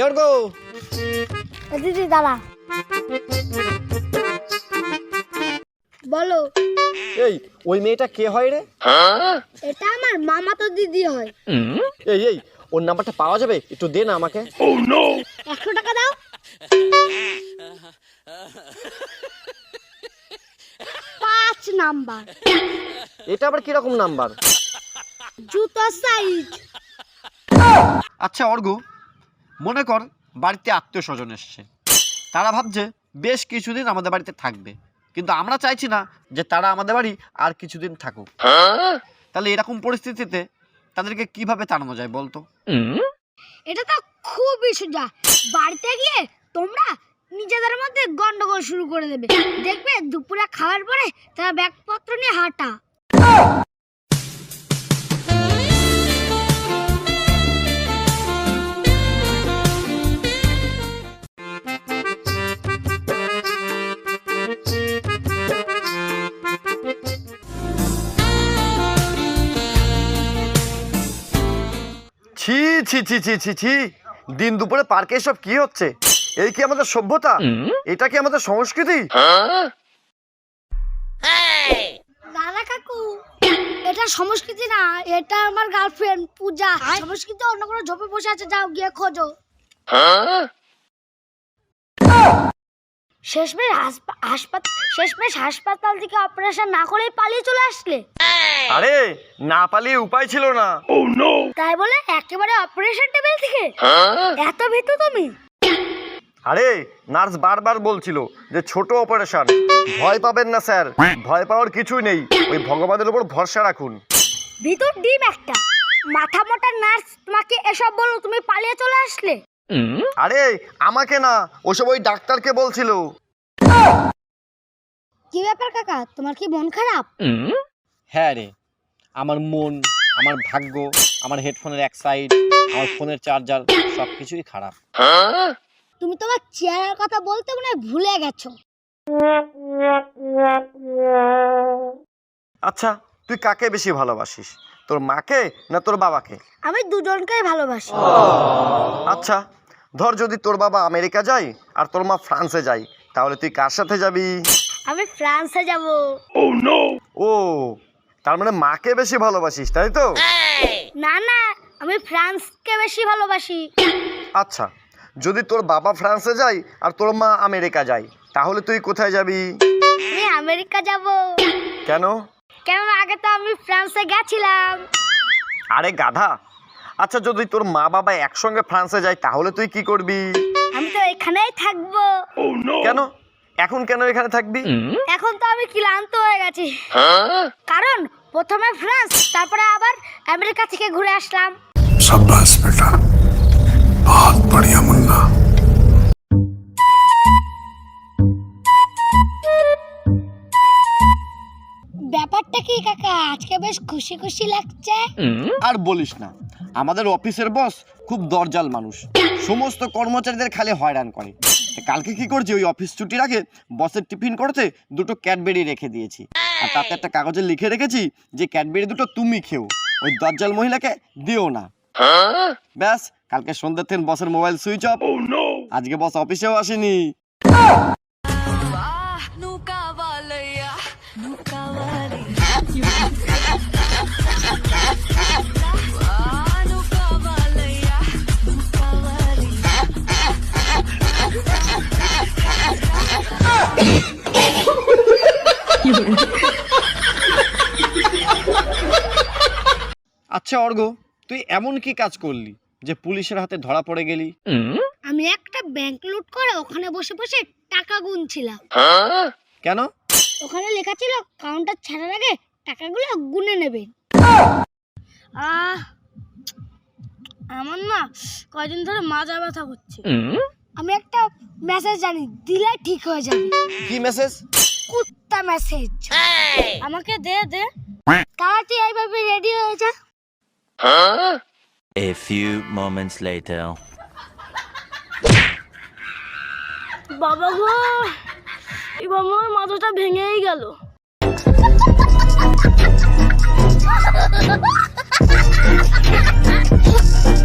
এবার গো। দিদি দাঁড়া। বলো। এই ওই মেয়েটা কে হয় রে? এটা আমার মামা তো দিদি হয়। এই এই ওর নাম্বারটা পাওয়া যাবে? একটু দে না আমাকে। একশো টাকা দাও। পাঁচ নাম্বার। এটা আবার কীরকম নাম্বার? জুতো সাইজ। আচ্ছা অর্ঘ মনে কর বাড়িতে আত্মীয় স্বজন এসছে। তারা ভাবছে বেশ কিছুদিন আমাদের বাড়িতে থাকবে। কিন্তু আমরা চাইছি না যে তারা আমাদের বাড়ি আর কিছুদিন থাকুক। তাহলে এরকম পরিস্থিতিতে তাদেরকে কীভাবে তাড়ানো যায় বলতো? এটা তো খুবই সোজা। বাড়িতে গিয়ে তোমরা নিজেদের মধ্যে গন্ডগোল শুরু করে দেবে। দেখবে দুপুরে খাওয়ার পরে তারা ব্যাগপত্র নিয়ে হাঁটা। ছি ছি ছি ছি ছি ছি। দিন দুপুরে পার্কে সব কি হচ্ছে? এই কি আমাদের সভ্যতা? এটা কি আমাদের সংস্কৃতি? দাদা কাকু এটা সংস্কৃতি না এটা আমার গার্লফ্রেন্ড পূজা। সংস্কৃতি অন্য কোনো ঝোপে বসে আছে যাও গিয়ে খোঁজো। শেষমেশ হাসপাতাল শেষমেশ হাসপাতাল থেকে অপারেশন না করেই পালিয়ে চলে আসলে। আরে না পালিয়ে উপায় ছিল না। তাই বলে একেবারে অপারেশন টেবিল থেকে। এত ভীতু তুমি? আরে নার্স বারবার বলছিল যে ছোট অপারেশন ভয় পাবেন না স্যার। ভয় পাওয়ার কিছুই নেই। ওই ভগবানের উপর ভরসা রাখুন। ভিতর ডিম একটা। মাথা মোটা নার্স তোমাকে এসব বলো তুমি পালিয়ে চলে আসলে। আরে আমাকে না ওসব ওই ডাক্তারকে বলছিল। কি ব্যাপার কাকা? তোমার কি মন খারাপ? হ্যাঁ রে আমার মন আমার ভাগ্য আমার হেডফোনের এক সাইড আমার ফোনের চার্জার সব কিছুই খারাপ। তুমি তোমার চেয়ারের কথা বলতে মনে ভুলে গেছো। আচ্ছা তুই কাকে বেশি ভালোবাসিস? তোর মাকে না তোর বাবাকে? আমি দুজনকেই ভালোবাসি। আচ্ছা ধর যদি তোর বাবা আমেরিকা যায় আর তোর মা ফ্রান্সে যায় তাহলে তুই কার সাথে যাবি? আমি ফ্রান্সে যাব। ও নো ও তার মানে মাকে বেশি ভালোবাসিস তাই তো? না না আমি ফ্রান্সকে বেশি ভালোবাসি। আচ্ছা যদি তোর বাবা ফ্রান্সে যায় আর তোর মা আমেরিকা যায় তাহলে তুই কোথায় যাবি? আমি আমেরিকা যাব। কেন? কেন আগে তো আমি ফ্রান্সে গেছিলাম। আরে গাধা আচ্ছা যদি তোর মা বাবা একসঙ্গে ফ্রান্সে যায় তাহলে তুই কি করবি? আমি তো এখানেই থাকব। oh, কেন? এখন কেন এখানে থাকবি? এখন তো আমি ক্লান্ত হয়ে গেছি। কারণ প্রথমে ফ্রান্স তারপরে আবার আমেরিকা থেকে ঘুরে আসলাম। সাব্বাস বেটা। বহুত বড়িয়া মুন্না। ব্যাপারটা কি কাকা? আজকে বেশ খুশি খুশি লাগছে। আর বলিস না। আমাদের অফিসের বস খুব দরজাল মানুষ। সমস্ত কর্মচারীদের খালি হয়রান করে। কালকে কি করছি? ওই অফিস ছুটির আগে বসের টিফিন করতে দুটো ক্যাডবেরি রেখে দিয়েছি। আর তাতে একটা কাগজে লিখে রেখেছি যে ক্যাডবেরি দুটো তুমি খেও। ওই দরজাল মহিলাকে দিও না। ব্যাস কালকে সন্ধ্যে থেকে বসের মোবাইল সুইচ অফ। আজকে বস অফিসেও আসেনি। nunca আচ্ছা অর্ঘ তুই এমন কি কাজ করলি যে পুলিশের হাতে ধরা পড়ে গেলি? আমি একটা ব্যাংক লুট করে ওখানে বসে বসে টাকা গুনছিলাম। কেন? ওখানে লেখা ছিল কাউন্টার ছাড়ার আগে টাকাগুলো গুনে নেবেন আহ আমার না কয়দিন ধরে মাজা ব্যথা করছে। আমি একটা মেসেজ জানি দিলে ঠিক হয়ে যাবে। কি মেসেজ কুত্তা মেসেজ আমাকে দে দে। তাড়াতাড়ি এইভাবে রেডি হয়ে যা। A few moments later. বাবা গো এবার আমার মাথাটা ভেঙেই গেল